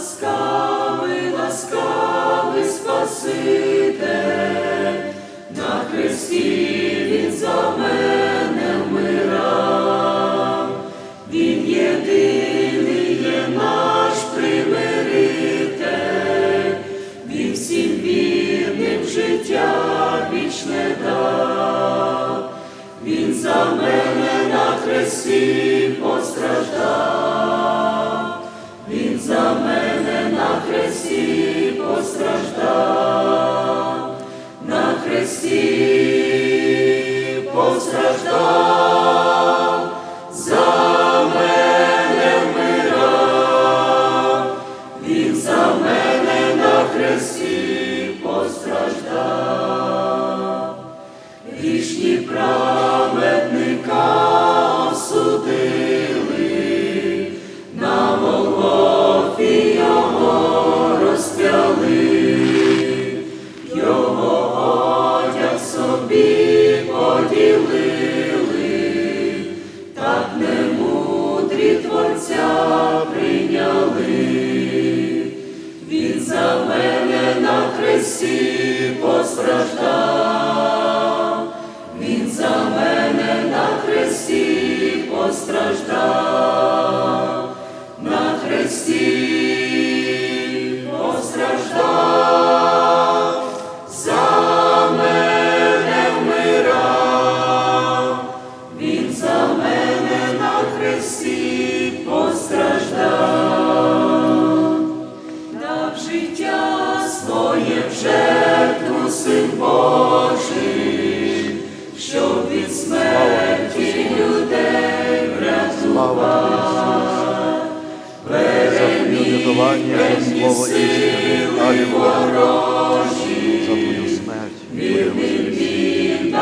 Ласкавий, ласкавий Спаситель, на хресті Він за мене вмирав, Він єдиний є наш примиритель, Він всім вірним життя вічне дав, Він за мене на хресті постраждав, за мене вмирав, він за мене на хресті постраждав, грішні праведника осудили. На постраждав, він за мене на хресті постраждав, на хресті постраждав, за мене вмирав, він за мене на хресті послання це слово істини, Алілуя. За твою смерть, Твоє воскресіння.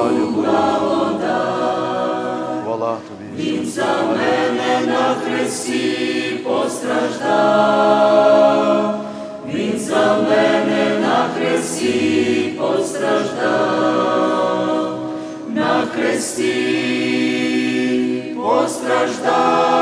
Алілуя. Хвала тобі. Він за мене на хресті постраждав. Він за мене на хресті постраждал, На хресті постраждав.